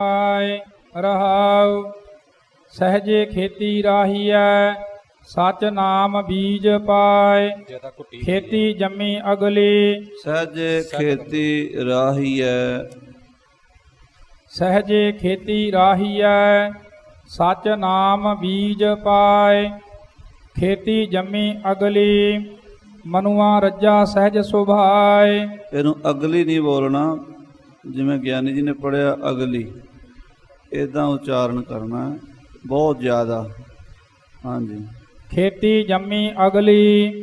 ਆਏ ਰਹਾਉ ਸਹਜੇ ਖੇਤੀ ਰਾਹੀਐ ਸਚ ਨਾਮ ਬੀਜ ਪਾਏ। ਖੇਤੀ ਜੰਮੀ ਅਗਲੀ। ਸਹਜੇ ਖੇਤੀ ਰਾਹੀਐ। ਸਹਜੇ ਖੇਤੀ ਰਾਹੀਐ ਸਚ ਨਾਮ ਬੀਜ ਪਾਏ। ਖੇਤੀ ਜੰਮੀ ਅਗਲੀ ਮਨੁਆ ਰੱਜਾ ਸਹਿਜ ਸੁਭਾਏ। ਇਹਨੂੰ ਅਗਲੀ ਨਹੀਂ ਬੋਲਣਾ ਜਿਵੇਂ ਗਿਆਨੀ ਜੀ ਨੇ ਪੜਿਆ ਅਗਲੀ। ਇਦਾਂ ਉਚਾਰਨ ਕਰਨਾ ਬਹੁਤ ਜ਼ਿਆਦਾ। ਹਾਂਜੀ। ਖੇਤੀ ਜੰਮੀ ਅਗਲੀ,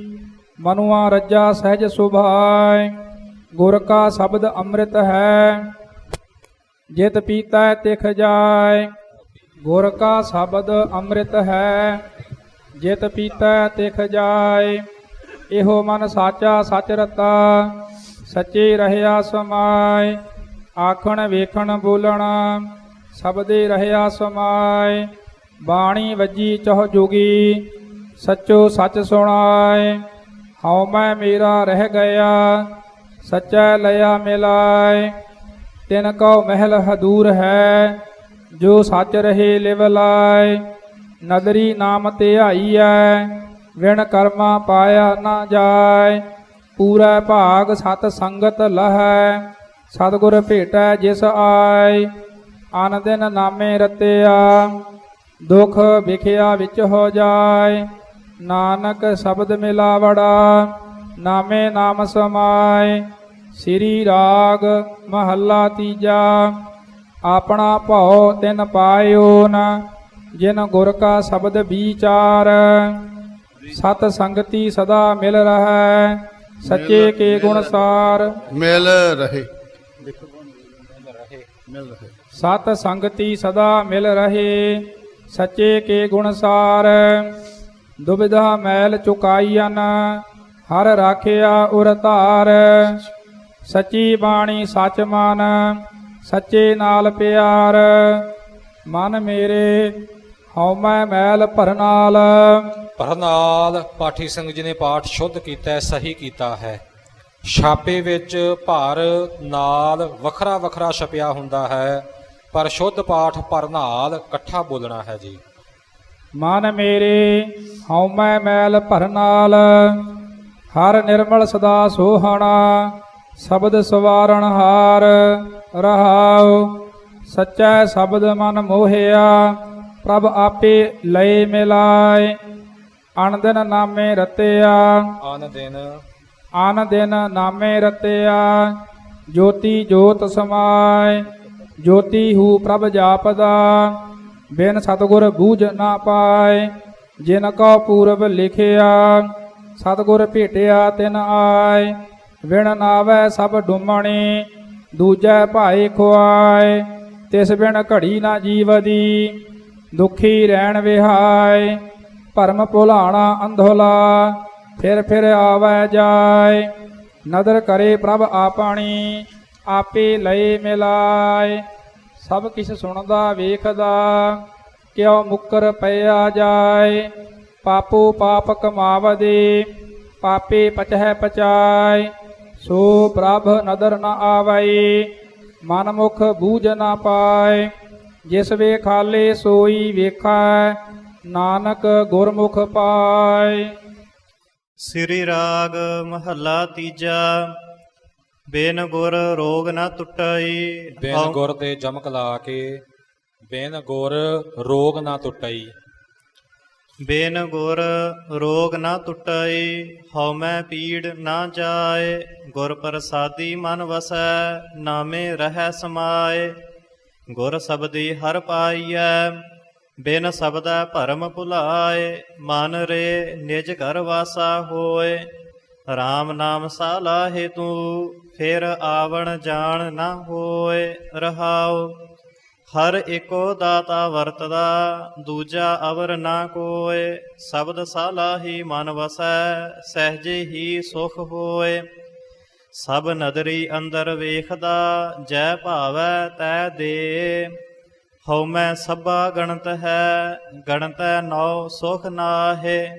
ਮਨੁਆ ਰੱਜਾ ਸਹਿਜ ਸੁਭਾਏ, ਗੁਰ ਕਾ ਸ਼ਬਦ ਅੰਮ੍ਰਿਤ ਹੈ, ਜਿਤ ਪੀਤਾ ਤਿਖ ਜਾਏ, ਗੁਰ ਕਾ ਸ਼ਬਦ ਅੰਮ੍ਰਿਤ ਹੈ, ਜਿਤ ਪੀਤਾ ਤਿਖ ਜਾਏ, ਇਹੋ ਮਨ ਸਾਚਾ ਸਚ ਰਤਾ, ਸੱਚੇ ਰਹਿਆ ਸਮਾਏ, ਆਖਣ ਵੇਖਣ ਬੋਲਣਾ ਸਬਦੇ ਰਹਿਆ ਸਮਾਏ, ਬਾਣੀ ਵੱਜੀ ਚਹ ਜੁਗੀ, ਸੱਚੋ ਸੱਚ ਸੁਣਾਏ, ਹਉ ਮੈਂ ਮੇਰਾ ਰਹਿ ਗਿਆ, ਸੱਚਾ ਲਿਆ ਮਿਲਾਏ। ਤਿਨ ਕਉ ਮਹਿਲ ਹਦੂਰ ਹੈ, ਜੋ ਸੱਚ ਰਹੇ ਲਿਵ ਲਾਏ। ਨਦਰੀ ਨਾਮ ਧਿਆਈਐ ਵਿਣ ਕਰਮਾ ਪਾਇਆ ਨਾ ਜਾਏ। ਪੂਰਾ ਭਾਗ ਸਤ ਸੰਗਤ ਲਹੈ, ਸਤਿਗੁਰ ਭੇਟੈ ਜਿਸ ਆਏ। ਦਿਨ ਨਾਮੇ ਰਤਿਆ ਦੁਖ ਵਿਖਿਆ ਵਿੱਚ ਹੋ ਜਾਏ। ਨਾਨਕ ਸ਼ਬਦ ਮਿਲਾਵੜਾ ਨਾਮੇ ਨਾਮ ਸਮਾਏ। ਸ੍ਰੀ ਰਾਗ ਮਹੱਲਾ ਤੀਜਾ ਆਪਣਾ ਭਉ ਤਿਨ ਪਾਇਓ ਨ ਜਿਨ ਗੁਰ ਕਾ ਸ਼ਬਦ ਵਿਚਾਰ। ਸਤ ਸੰਗਤੀ ਸਦਾ ਮਿਲ ਰਹੈ ਸੱਚੇ ਕੇ ਗੁਣ ਸਾਰ। ਮਿਲ ਰਹੇ। ਮਿਲ ਰਹੇ ਸਤ ਸੰਗਤੀ ਸਦਾ ਮਿਲ ਰਹੇ, ਸੱਚੇ ਕੇ ਗੁਣਸਾਰ ਦੁਬਿਧਾ ਮੈਲ ਚੁਕਾਈਨ ਹਰ ਰਾਖਿਆ ਉਰ ਧਾਰ। ਸੱਚੀ ਬਾਣੀ ਸੱਚ ਮਨ, ਸੱਚੇ ਨਾਲ ਪਿਆਰ। ਮਨ ਮੇਰੇ ਹਉਮੈ ਮੈਲ ਭਰਨਾਲ। ਭਰਨਾਲ, ਪਾਠੀ ਸਿੰਘ ਜੀ ਨੇ ਪਾਠ ਸ਼ੁੱਧ ਕੀਤਾ, ਸਹੀ ਕੀਤਾ ਹੈ। ਛਾਪੇ ਵਿੱਚ ਭਾਰ ਨਾਲ ਵੱਖਰਾ ਵੱਖਰਾ ਛਪਿਆ ਹੁੰਦਾ ਹੈ ਪਰ ਸ਼ੁੱਧ ਪਾਠ ਪਰਨਾਲ ਇਕੱਠਾ ਬੋਲਣਾ ਹੈ ਜੀ। ਮਨ ਮੇਰੇ ਹਉਮੈ ਮੈਲ ਭਰਨਾਲ ਹਰ ਨਿਰਮਲ ਸਦਾ ਸੋਹਣਾ ਸ਼ਬਦ ਸਵਾਰਣ ਹਾਰ ਰਹਾਉ ਸੱਚਾ ਸ਼ਬਦ ਮਨ ਮੋਹਿਆ ਪ੍ਰਭ ਆਪੇ ਲਏ ਮਿਲਾਏ ਅਣ ਦਿਨ ਨਾਮੇ ਰਤਿਆ। ਆਨ ਦਿਨ ਆਨ ਦਿਨ ਨਾਮੇ ਰਤਿਆ, ਜੋਤੀ ਜੋਤ ਸਮਾਏ, ਜੋਤੀ ਹੂ ਪ੍ਰਭ ਜਾਪਦਾ, ਬਿਨ ਸਤਗੁਰ ਬੂਝ ਨਾ ਪਾਏ, ਜਿਨ ਕੋ ਪੂਰਬ ਲਿਖਿਆ, ਸਤਗੁਰ ਭੇਟਿਆ ਤਿਨ ਆਏ ਵਿਣ ਨਾਵੈ ਸਭ ਡੁੰਮਣੀ, ਦੂਜੈ ਭਾਈ ਖੁਆਏ, ਤਿਸ ਬਿਨ ਘੜੀ ਨਾ ਜੀਵਦੀ, ਦੁਖੀ ਰਹਿਣ ਵਿਹਾਏ, ਭਰਮ ਭੁਲਾਣਾ ਅੰਧੋਲਾ ਫਿਰ ਫਿਰ ਆਵੈ ਜਾਏ। ਨਦਰ ਕਰੇ ਪ੍ਰਭ ਆਪਣੀ, ਆਪੇ ਲਏ ਮਿਲਾਏ। ਸਭ ਕਿਛ ਸੁਣਦਾ, ਵੇਖਦਾ, ਕਿਉ ਮੁਕਰ ਪਿਆ ਜਾਏ। ਪਾਪੋ ਪਾਪ ਕਮਾਵਦੇ, ਪਾਪੇ ਪਚਹਿ ਪਚਾਏ। ਸੋ ਪ੍ਰਭ ਨਦਰ ਨ ਆਵਈ ਮਨ ਮੁਖ ਬੂਝ ਨਾ ਪਾਏ। ਜਿਸ ਵੇ ਖਾਲੇ ਸੋਈ ਵੇਖੈ, ਨਾਨਕ ਗੁਰਮੁਖ ਪਾਏ। ਸ੍ਰੀ ਰਾਗ ਮਹੱਲਾ ਤੀਜਾ। ਬੇਨ ਗੁਰ ਰੋਗ ਨਾ ਟੁੱਟਈ। ਬਿਨ ਹਉ- ਗੁਰ ਤੇ ਜਮਕ ਲਾ ਕੇ ਬਿਨ ਗੁਰ ਰੋਗ ਨਾ ਟੁੱਟਈ। ਬੇਨ ਗੁਰ ਰੋਗ ਨਾ ਟੁੱਟਈ ਹਉਮੈ ਪੀੜ ਨਾ ਜਾਏ। ਗੁਰ ਪ੍ਰਸਾਦੀ ਮਨ ਵਸੈ ਨਾਮੇ ਰਹਿ ਸਮਾਏ। ਗੁਰ ਸਬਦੀ ਹਰ ਪਾਈਐ। ਬਿਨ ਸਬਦੈ ਭਰਮ ਭੁਲਾਏ, ਮਨ ਰੇ ਨਿਜ ਘਰ ਵਾਸਾ ਹੋਏ। RAM ਨਾਮ ਸਾਲਾਹੇ ਤੂੰ, ਫਿਰ ਆਵਣ ਜਾਣ ਨਾ ਹੋਏ, ਰਹਾਉ। ਹਰ ਏਕੋ ਦਾਤਾ ਵਰਤਦਾ, ਦੂਜਾ ਅਵਰ ਨਾ ਕੋਏ। ਸ਼ਬਦ ਸਾਲਾਹੀ ਮਨ ਵਸੈ, ਸਹਿਜੇ ਹੀ ਸੁਖ ਹੋਏ। ਸਭ ਨਦਰੀ ਅੰਦਰ ਵੇਖਦਾ, ਜੈ ਭਾਵੈ ਤੈ ਦੇ। ਹਉਮੈ ਸਭਾ ਗਣਤ ਹੈ, ਗਣਤੈ ਨਉ ਸੁਖ ਨਾਹੇ।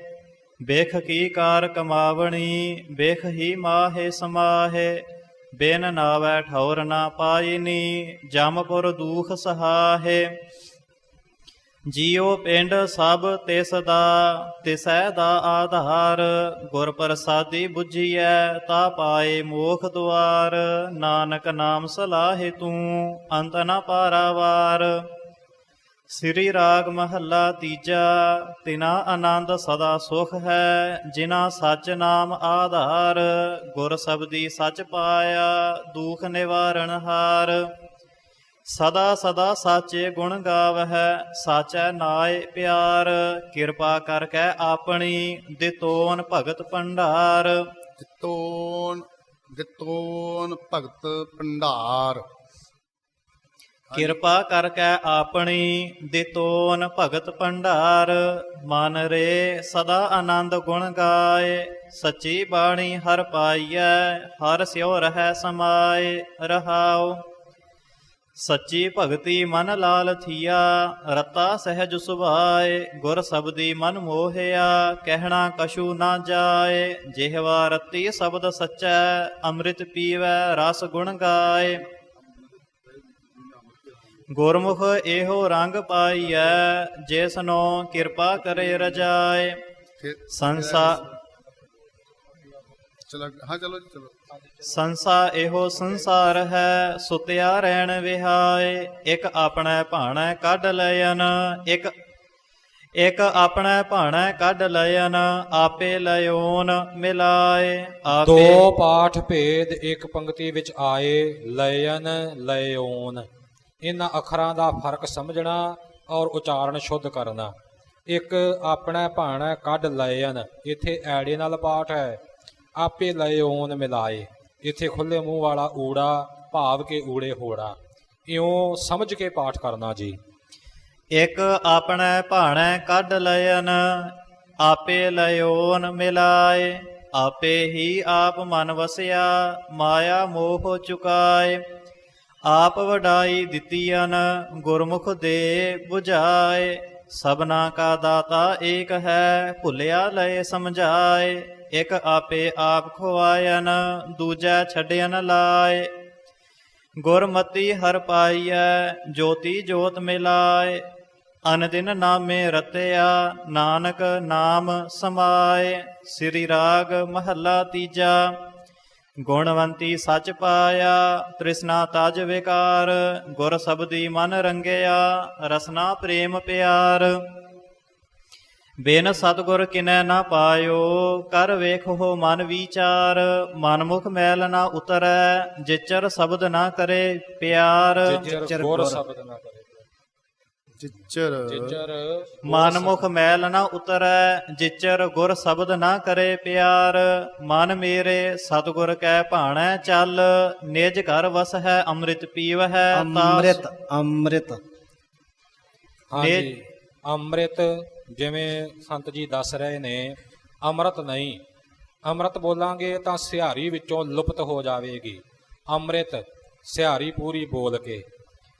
ਵੇਖ ਕੀ ਕਾਰ ਕਮਾਵਣੀ, ਵੇਖ ਹੀ ਮਾਹੇ ਸਮਾਹੇ। ਬਿਨ ਨਾਵੈ ਠੌਰ ਨਾ ਪਾਇਨੀ ਜਮਪੁਰ ਦੂਖ ਸਹਾਹੇ। ਜੀਉ ਪਿੰਡ ਸਭ ਤਿਸ ਦਾ ਤਿਸੈ ਦਾ ਆਧਾਰ। ਗੁਰ ਪ੍ਰਸਾਦੀ 부ਜੀਐ ਤਾ ਪਾਏ ਮੋਖ ਦੁਆਰ। ਨਾਨਕ ਨਾਮ ਸਲਾਹੇ ਤੂੰ, ਅੰਤ ਨ ਪਾਰਾਵਾਰ। ਸ੍ਰੀ ਰਾਗ ਮਹੱਲਾ ਤੀਜਾ, ਤਿਨਾ ਆਨੰਦ ਸਦਾ ਸੁਖ ਹੈ, ਜਿਨਾ ਸਚ ਨਾਮ ਆਧਾਰ, ਗੁਰ ਸਬਦੀ ਸਚ ਪਾਇਆ, ਦੁਖ ਨਿਵਾਰਣ ਹਾਰ। ਸਦਾ ਸਦਾ ਸਾਚੇ ਗੁਣ ਗਾਵਹਿ, ਸਾਚੈ ਨਾਇ ਪਿਆਰ। ਕਿਰਪਾ ਕਰਕੇ ਆਪਣੀ ਦਿਤੋਨ ਭਗਤ ਭੰਡਾਰ। ਦਿੱਤੋਨ ਦਿੱਤੋਨ ਭਗਤ ਭੰਡਾਰ। ਕਿਰਪਾ ਕਰ ਕੈ ਆਪਣੀ ਦਿਤੋਨ ਭਗਤ ਭੰਡਾਰ, ਮਨ ਰੇ ਸਦਾ ਆਨੰਦ ਗੁਣ ਗਾਏ, ਸੱਚੀ ਬਾਣੀ ਹਰ ਪਾਈਐ, ਹਰ ਸਿਉ ਰਹਿ ਸਮਾਏ, ਰਹਾਉ। ਸੱਚੀ ਭਗਤੀ ਮਨ ਲਾਲ ਥੀਆ, ਰਤਾ ਸਹਿਜ ਸੁਭਾਏ, ਗੁਰ ਸਬਦੀ ਮਨ ਮੋਹਿਆ, ਕਹਿਣਾ ਕਛੂ ਨਾ ਜਾਏ, ਜਿਹਵਾ ਰਤੀ ਸ਼ਬਦ ਸੱਚੈ, ਅੰਮ੍ਰਿਤ ਪੀਵੈ, ਰਸ ਗੁਣ ਗਾਏ। ਗੁਰਮੁਖ ਇਹੋ ਰੰਗ ਪਾਈਐ ਜਿਸਨੋ ਕਿਰਪਾ ਕਰੇ ਰਜਾਏ। ਸੰਸਾ ਚਲੋ ਹਾਂ ਚਲੋ ਜੀ ਚਲੋ। ਸੰਸਾ ਇਹੋ ਸੰਸਾਰ ਹੈ ਸੁਤਿਆ ਰਹਿਣ ਵਿਹਾਏ। ਇੱਕ ਆਪਣਾ ਭਾਣਾ ਕੱਢ ਲයਨ ਇੱਕ ਇੱਕ ਆਪਣਾ ਭਾਣਾ ਕੱਢ ਲਯਨ ਆਪੇ ਲਯੋਨ ਮਿਲਾਏ। ਆਪੇ ਦੋ ਪਾਠ ਭੇਦ ਇੱਕ ਪੰਕਤੀ ਵਿੱਚ ਆਏ ਲਯਨ ਲਯੋਨ ਇਹਨਾਂ ਅੱਖਰਾਂ ਦਾ ਫ਼ਰਕ ਸਮਝਣਾ ਔਰ ਉਚਾਰਨ ਸ਼ੁੱਧ ਕਰਨਾ। ਇੱਕ ਆਪਣਾ ਭਾਣਾ ਕੱਢ ਲਯਨ ਇੱਥੇ ਐੜੇ ਨਾਲ ਪਾਠ ਹੈ। ਆਪੇ ਲਯੋਨ ਮਿਲਾਏ, ਇੱਥੇ ਖੁੱਲੇ ਮੂੰਹ ਵਾਲਾ ਊੜਾ, ਭਾਵ ਕੇ ਊੜੇ ਹੋੜਾ। ਇਉਂ ਸਮਝ ਕੇ ਪਾਠ ਕਰਨਾ ਜੀ। ਇੱਕ ਆਪਣਾ ਭਾਣਾ ਕੱਢ ਲਯਨ ਆਪੇ ਲਯੋਨ ਮਿਲਾਏ, ਆਪੇ ਹੀ ਆਪ ਮਨ ਵਸਿਆ, ਮਾਇਆ ਮੋਹ ਚੁਕਾਏ। ਆਪ ਵਡਾਈ ਦਿੱਤੀਆਂ ਗੁਰਮੁਖ ਦੇ 부ਝਾਏ ਸਭਨਾ ਕਾ ਦਾਤਾ ਏਕ ਹੈ, ਭੁੱਲਿਆ ਲਏ ਸਮਝਾਏ। ਇਕ ਆਪੇ ਆਪ ਖਵਾਇਨ ਦੂਜਾ ਛੱਡਿਆਨ ਲਾਏ। ਗੁਰਮਤੀ ਹਰ ਪਾਈਐ, ਜੋਤੀ ਜੋਤ ਮਿਲਾਏ। ਅਨਦਿਨ ਨਾਮੇ ਰਤਿਆ, ਨਾਨਕ ਨਾਮ ਸਮਾਏ। ਸ੍ਰੀ ਰਾਗ ਮਹੱਲਾ ਤੀਜਾ। ਗੁਣਵੰਤੀ ਸੱਚ ਪਾਇਆ, ਤ੍ਰਿਸ਼ਨਾ ਤਜ ਵਿਕਾਰ, ਗੁਰ ਸਬਦੀ ਮਨ ਰੰਗਿਆ, ਰਸਨਾ ਪ੍ਰੇਮ ਪਿਆਰ। ਬਿਨ ਸਤਗੁਰ ਕਿਨੈ ਨਾ ਪਾਇਓ, ਕਰ ਵੇਖੋ ਮਨ ਵਿਚਾਰ। ਮਨ ਮੁਖ ਮੈਲ ਨਾ ਉਤਰੈ, ਜਿਚਰ ਸ਼ਬਦ ਨਾ ਕਰੇ ਪਿਆਰ। ਜਿਚਰ ਗੁਰ ਸ਼ਬਦ ਨਾ ਕਰੇ। ਜਿਚਰ ਮਨ ਮੁਖ ਮੈਲ ਨਾ ਉਤਰੈ ਜਿਚਰ ਗੁਰ ਸ਼ਬਦ ਨਾ ਕਰੇ ਪਿਆਰ। ਮਨ ਮੇਰੇ ਸਤਗੁਰ ਕੈ ਭਾਣੈ ਚੱਲ ਨਿਜ ਘਰ ਵਸ ਹੈ ਅੰਮ੍ਰਿਤ ਪੀਵਹਿ ਅੰਮ੍ਰਿਤ ਅੰਮ੍ਰਿਤ। ਹਾਂਜੀ ਅੰਮ੍ਰਿਤ ਜਿਵੇਂ ਸੰਤ ਜੀ ਦੱਸ ਰਹੇ ਨੇ ਅੰਮ੍ਰਿਤ ਨਹੀਂ। ਅੰਮ੍ਰਿਤ ਬੋਲਾਂਗੇ ਤਾਂ ਸਿਹਾਰੀ ਵਿੱਚੋਂ ਲੁਪਤ ਹੋ ਜਾਵੇਗੀ। ਅੰਮ੍ਰਿਤ ਸਿਹਾਰੀ ਪੂਰੀ ਬੋਲ ਕੇ।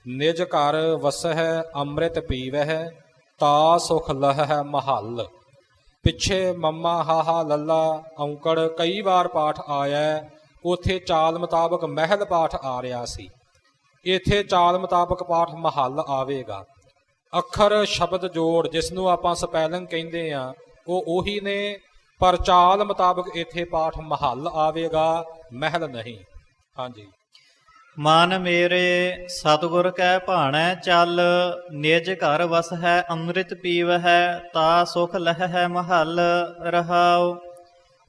ਨਿਜ ਘਰ ਵਸਹਿ ਅੰਮ੍ਰਿਤ ਪੀਵਹਿ, ਤਾ ਸੁਖ ਲਹੈ ਮਹੱਲ। ਪਿੱਛੇ ਮੰਮਾ ਹਾਹਾ ਲੱਲਾ, ਔਂਕੜ ਕਈ ਵਾਰ ਪਾਠ ਆਇਆ ਹੈ। ਉਥੇ ਚਾਲ ਮੁਤਾਬਕ ਮਹਿਲ ਪਾਠ ਆ ਰਿਹਾ ਸੀ। ਇੱਥੇ ਚਾਲ ਮੁਤਾਬਕ ਪਾਠ ਮਹੱਲ ਆਵੇਗਾ। ਅੱਖਰ ਸ਼ਬਦ ਜੋੜ ਜਿਸ ਨੂੰ ਆਪਾਂ ਸਪੈਲਿੰਗ ਕਹਿੰਦੇ ਆ, ਉਹ ਉਹੀ ਨੇ, ਪਰ ਚਾਲ ਮੁਤਾਬਕ ਇੱਥੇ ਪਾਠ ਮਹੱਲ ਆਵੇਗਾ, ਮਹਿਲ ਨਹੀਂ। ਹਾਂਜੀ। ਮਨ ਮੇਰੇ ਸਤਗੁਰ ਕੈ ਭਾਣੈ ਚੱਲ ਨਿਜ ਘਰ ਵਸ ਹੈ ਅੰਮ੍ਰਿਤ ਪੀਵਹਿ ਤਾ ਸੁਖ ਲਹੈ ਮਹੱਲ ਰਹਾਉ।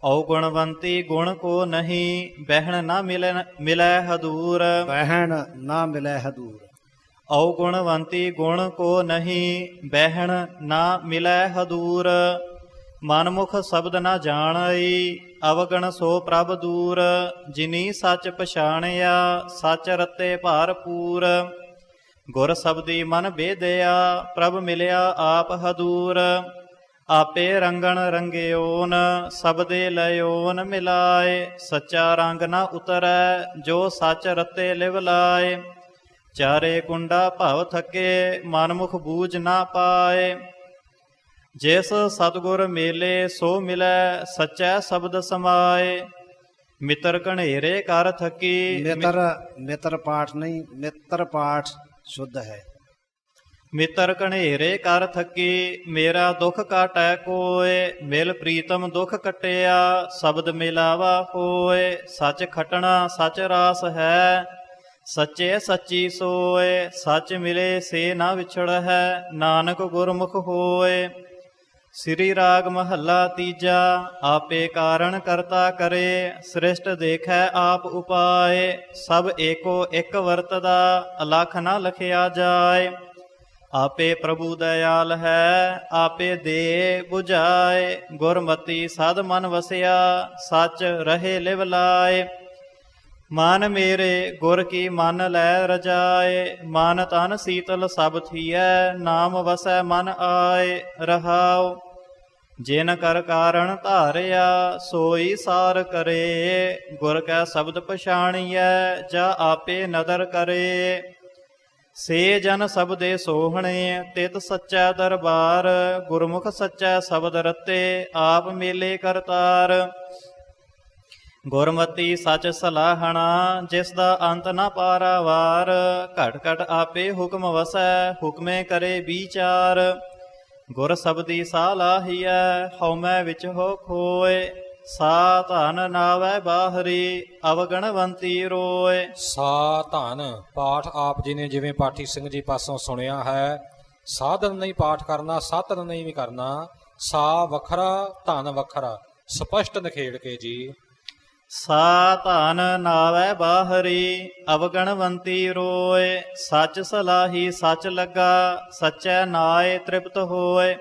ਔ ਗੁਣਵੰਤੀ ਗੁਣ ਕੋ ਨਹੀਂ ਬਹਿਣ ਨਾ ਮਿਲੈ ਮਿਲੈ ਹਦੂਰ। ਬਹਿਣ ਨਾ ਮਿਲੈ ਹਦੂਰ। ਔ ਗੁਣਵੰਤੀ ਗੁਣ ਕੋ ਨਹੀਂ ਬਹਿਣ ਨਾ ਮਿਲੈ ਹਦੂਰ। ਮਨਮੁਖ ਸ਼ਬਦ ਨਾ ਜਾਣਈ ਅਵਗਣ ਸੋ ਪ੍ਰਭ ਦੂਰ, ਜਿਨੀ ਸੱਚ ਪਛਾਣਿਆ, ਸੱਚ ਰਤੇ ਭਰਪੂਰ। ਗੁਰ ਸਬਦੀ ਮਨ ਬੇਦਿਆ, ਪ੍ਰਭ ਮਿਲਿਆ ਆਪ ਹਦੂਰ। ਆਪੇ ਰੰਗਣ ਰੰਗਿਓਨ, ਸਬਦੇ ਲਇਓਨ ਮਿਲਾਏ। ਸੱਚਾ ਰੰਗ ਨਾ ਉਤਰੈ, ਜੋ ਸੱਚ ਰਤੇ ਲਿਵ ਲਾਏ। ਚਾਰੇ ਕੁੰਡਾ ਭਵ ਥਕੇ, ਮਨਮੁਖ ਬੂਝ ਨਾ ਪਾਏ। ਜਿਸ ਸਤਗੁਰ ਮੇਲੇ ਸੋ ਮਿਲੈ ਸਚੈ ਸ਼ਬਦ ਸਮਾਏ। ਮਿੱਤਰ ਘਣੇਰੇ ਕਰ ਥਕੀ। ਮਿੱਤਰ ਮਿੱਤਰ ਪਾਠ ਨਹੀਂ ਮਿੱਤਰ ਪਾਠ ਸ਼ੁੱਧ ਹੈ। ਮਿੱਤਰ ਘਣੇਰੇ ਕਰ ਥਕੀ ਮੇਰਾ ਦੁੱਖ ਕਾਟੈ ਕੋਏ ਮਿਲ ਪ੍ਰੀਤਮ ਦੁੱਖ ਕਟਿਆ ਸ਼ਬਦ ਮਿਲਾਵਾ ਹੋਏ। ਸੱਚ ਖਟਣਾ ਸੱਚ ਰਾਸ ਹੈ ਸੱਚੇ ਸੱਚੀ ਸੋਏ। ਸੱਚ ਮਿਲੇ ਸੇ ਨਾ ਵਿਛੜ ਹੈ ਨਾਨਕ ਗੁਰਮੁਖ ਹੋਏ। ਸ੍ਰੀ ਰਾਗ ਮਹੱਲਾ ਤੀਜਾ, ਆਪੇ ਕਾਰਣ ਕਰਤਾ ਕਰੇ, ਸ੍ਰਿਸ਼ਟ ਦੇਖੈ ਆਪ ਉਪਾਏ, ਸਭ ਏਕੋ ਇੱਕ ਵਰਤਦਾ, ਅਲਖ ਨਾ ਲਖਿਆ ਜਾਏ। ਆਪੇ ਪ੍ਰਭੂ ਦਇਆਲ ਹੈ, ਆਪੇ ਦੇ 부ਝਾਏ ਗੁਰਮਤੀ ਸਦ ਮਨ ਵਸਿਆ, ਸੱਚ ਰਹੇ ਲਿਵ ਲਾਏ। ਮਨ ਮੇਰੇ, ਗੁਰ ਕੀ ਮਨ ਲੈ ਰਜਾਏ, ਮਨ ਤਨ ਸੀਤਲ ਸਭ ਥੀਐ, ਨਾਮ ਵਸੈ ਮਨ ਆਏ ਰਹਾਓ ਜਿਨ ਕਰ ਕਾਰਣ ਧਾਰਿਆ, ਸੋਈ ਸਾਰ ਕਰੇ। ਗੁਰ ਕੈ ਸ਼ਬਦ ਪਛਾਣੀਐ, ਜਾ ਆਪੇ ਨਦਰ ਕਰੇ। ਸੇ ਜਨ ਸਬਦੇ ਸੋਹਣੇ, ਤਿਤ ਸੱਚਾ ਦਰਬਾਰ। ਗੁਰਮੁਖ ਸੱਚਾ ਸ਼ਬਦ ਰਤੇ, ਆਪ ਮੇਲੇ ਕਰਤਾਰ। ਗੁਰਮਤੀ ਸੱਚ ਸਲਾਹਣਾ, ਜਿਸ ਦਾ ਅੰਤ ਨਾ ਪਾਰਾਵਾਰ। ਘਟ ਘਟ ਆਪੇ ਹੁਕਮ ਵਸੈ, ਹੁਕਮੇ ਕਰੇ ਵਿਚਾਰ। ਗੁਰ ਸਬਦੀ ਸਾਲਾਹੀਐ ਹਉਮੈ ਵਿੱਚ ਹੋ ਖੋਏ। ਸਾ ਧਨ ਨਾਵੈ ਬਾਹਰੀ ਅਵਗਣਵੰਤੀ ਰੋਏ। ਸਾ ਧਨ ਪਾਠ ਆਪ ਜੀ ਨੇ ਜਿਵੇਂ ਪਾਠੀ ਸਿੰਘ ਜੀ ਪਾਸੋਂ ਸੁਣਿਆ ਹੈ, ਸਾਧਨ ਨਹੀਂ ਪਾਠ ਕਰਨਾ, ਸਾਧਨ ਨਹੀਂ ਵੀ ਕਰਨਾ। ਸਾ ਵੱਖਰਾ, ਧਨ ਵੱਖਰਾ, ਸਪਸ਼ਟ ਨਖੇੜ ਕੇ ਜੀ। ਸਾ ਧਨ ਨਾਵੈ ਬਾਹਰੀ, ਅਵਗਣਵੰਤੀ ਰੋਏ। ਸੱਚ ਸਲਾਹੀ ਸੱਚ ਲੱਗਾ, ਸਚੈ ਨਾਏ ਤ੍ਰਿਪਤ ਹੋਏ।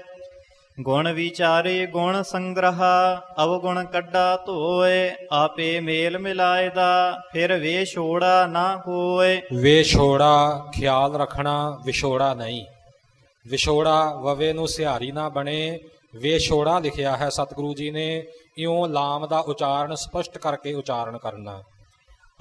ਗੁਣ ਵਿਚਾਰੇ ਗੁਣ ਸੰਗ੍ਰਹਾ, ਅਵਗੁਣ ਕੱਢਾ ਧੋਏ। ਆਪੇ ਮੇਲ ਮਿਲਾਏ ਦਾ ਫਿਰ ਵੇ ਛੋੜਾ ਨਾ ਹੋਏ। ਵਿਛੋੜਾ ਖਿਆਲ ਰੱਖਣਾ, ਵਿਛੋੜਾ ਨਹੀਂ। ਵਿਛੋੜਾ ਵਵੇ ਨੂੰ ਸਿਹਾਰੀ ਨਾ ਬਣੇ। ਵਿਛੋੜਾ ਲਿਖਿਆ ਹੈ ਸਤਿਗੁਰੂ ਜੀ ਨੇ ਇਉਂ ਲਾਮ ਦਾ ਉਚਾਰਨ ਸਪਸ਼ਟ ਕਰਕੇ ਉਚਾਰਨ ਕਰਨਾ।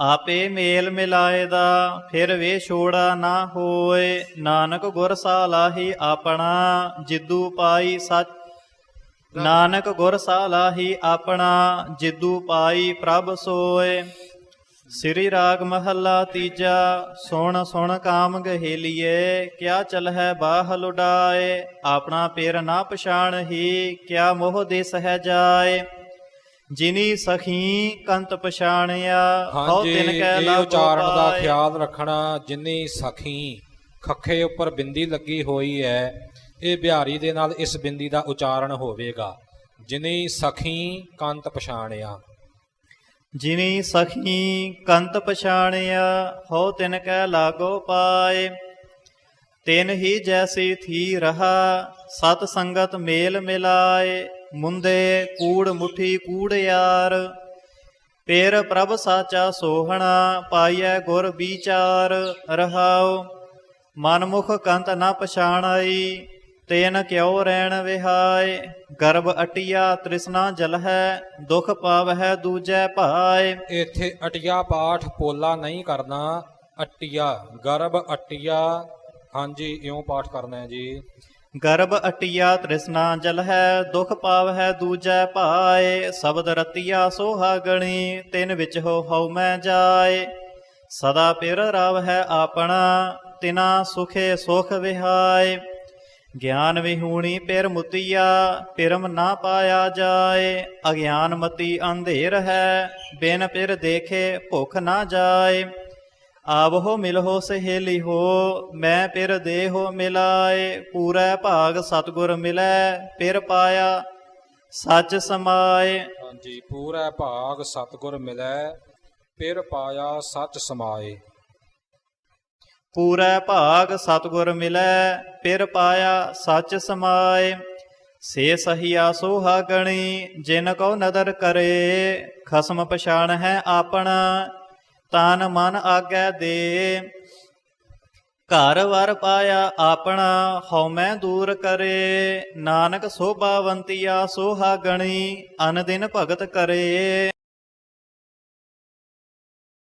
ਆਪੇ ਮੇਲ ਮਿਲਾਏ ਦਾ, ਫਿਰ ਵੇ ਛੋੜਾ ਨਾ ਹੋਏ। ਨਾਨਕ ਗੁਰ ਸਾਲਾਹੀ ਆਪਣਾ, ਜਿੱਦੂ ਪਾਈ ਸੱਚ। ਨਾਨਕ ਗੁਰ ਸਾਲਾਹੀ ਆਪਣਾ, ਜਿੱਦੂ ਪਾਈ ਪ੍ਰਭ ਸੋਏ। ਸ੍ਰੀ ਰਾਗ ਮਹੱਲਾ ਤੀਜਾ, ਸੁਣ ਸੁਣ ਕਾਮ ਗਹੇਲੀਏ, ਕਿਆ ਚਲ ਹੈ ਬਾਹ ਲੁਡਾਏ। ਆਪਣਾ ਪੇਰ ਨਾ ਪਛਾਣ ਹੀ ਕਿਆ ਮੋਹ ਦੇ ਸਹਿ ਜਾਏ। ਜਿਨੀ ਸਖੀ ਕੰਤ ਪਛਾਣਿਆ ਹਉ ਤਿਨ ਕੈ ਲਾਗੋ ਉਚਾਰਨ ਦਾ। ਖਿਆਲ ਰੱਖਣਾ ਜਿੰਨੀ ਸਖੀ ਖੱਖੇ ਉੱਪਰ ਬਿੰਦੀ ਲੱਗੀ ਹੋਈ ਹੈ ਇਹ ਬਿਹਾਰੀ ਦੇ ਨਾਲ ਇਸ ਬਿੰਦੀ ਦਾ ਉਚਾਰਨ ਹੋਵੇਗਾ। ਜਿਨੀ ਸਖੀ ਕੰਤ ਪਛਾਣਿਆ। ਜਿਨੀ ਸਖੀ ਕੰਤ ਪਛਾਣਿਆ ਹੋ ਤਿਨ ਕੈ ਲਾਗੋ ਪਾਏ। ਤਿਨ ਹੀ ਜੈਸੀ ਥੀ ਰਹਾ ਸਤ ਸੰਗਤ ਮੇਲ ਮਿਲਾਏ। ਮੁੰਦੇ ਕੂੜ ਮੁਠੀ ਕੂੜ ਯਾਰ ਪੇਰ ਪ੍ਰਭ ਸਾਚਾ ਸੋਹਣਾ ਪਾਈਐ ਗੁਰ ਵਿਚਾਰ, ਰਹਾਉ, ਮਨਮੁਖ ਕੰਤ ਨਾ ਪਛਾਣਾਈ, ਤੇਨ ਕਿਉ ਰਹਿਣ ਵਿਹਾਏ ਗਰਭ ਅਟਿਆ ਤ੍ਰਿਸ਼ਨਾ ਜਲ ਹੈ ਦੁਖ ਪਾਵਹਿ ਦੂਜੈ ਭਾਏ ਇੱਥੇ ਅਟਿਆ ਪਾਠ ਪੋਲਾ ਨਹੀਂ ਕਰਨਾ, ਅਟਿਆ, ਗਰਭ ਅਟਿਆ, ਹਾਂਜੀ ਇਉਂ ਪਾਠ ਕਰਨਾ ਹੈ ਜੀ। ਗਰਭ ਅਟਿਆ ਤ੍ਰਿਸ਼ਨਾ ਜਲ ਹੈ, ਦੁਖ ਪਾਵਹਿ ਦੂਜੈ ਭਾਏ ਸ਼ਬਦ ਰਤੀਆ ਸੋਹਾਗਣੀ ਤਿਨ ਵਿੱਚ ਹੋ ਹਉ ਮੈਂ ਜਾਏ। ਸਦਾ ਪਿਰ ਰਵ ਹੈ ਆਪਣਾ, ਤਿਨਾ ਸੁਖੇ ਸੁਖ ਵਿਹਾਏ। ਗਿਆਨ ਵਿਹੂਣੀ ਪਿਰ ਮੁਤੀਆ, ਪਿਰਮ ਨਾ ਪਾਇਆ ਜਾਏ। ਅਗਿਆਨ ਮਤੀ ਅੰਧੇਰ ਹੈ, ਬਿਨ ਪਿਰ ਦੇਖੇ ਭੁਖ ਨਾ ਜਾਏ। ਆਵਹੋ ਮਿਲਹੋ ਸਹੇਲੀ ਹੋ ਮੈਂ ਪਿਰ ਦੇਹੋ ਮਿਲਾਏ ਪੂਰਾ ਭਾਗ ਸਤਗੁਰ ਮਿਲੈ ਪਿਰ ਪਾਇਆ ਸੱਚ ਸਮਾਏ। ਹਾਂਜੀ ਪੂਰਾ ਭਾਗ ਸਤਿਗੁਰ ਮਿਲੈ ਫਿਰ ਪਾਇਆ ਸੱਚ ਸਮਾਏ। ਪੂਰਾ ਭਾਗ ਸਤਗੁਰ ਮਿਲੈ ਪਿਰ ਪਾਇਆ ਸੱਚ ਸਮਾਏ। ਸੇ ਸਹੀਆ ਸੋਹਾ ਗਣੀ ਜਿਨ ਕੋ ਨਦਰ ਕਰੇ ਖਸਮ ਪਛਾਣ ਹੈ ਆਪਣਾ। ਤਨ ਮਨ ਆਗੈ ਦੇ। ਘਰ ਵਰ ਪਾਇਆ ਆਪਣਾ ਹਉਮੈ ਦੂਰ ਕਰੇ। ਨਾਨਕ ਸੋਭਾਵੰਤੀਆ ਸੋਹਾ ਗਣੀ, ਅਨ ਦਿਨ ਭਗਤ ਕਰੇ।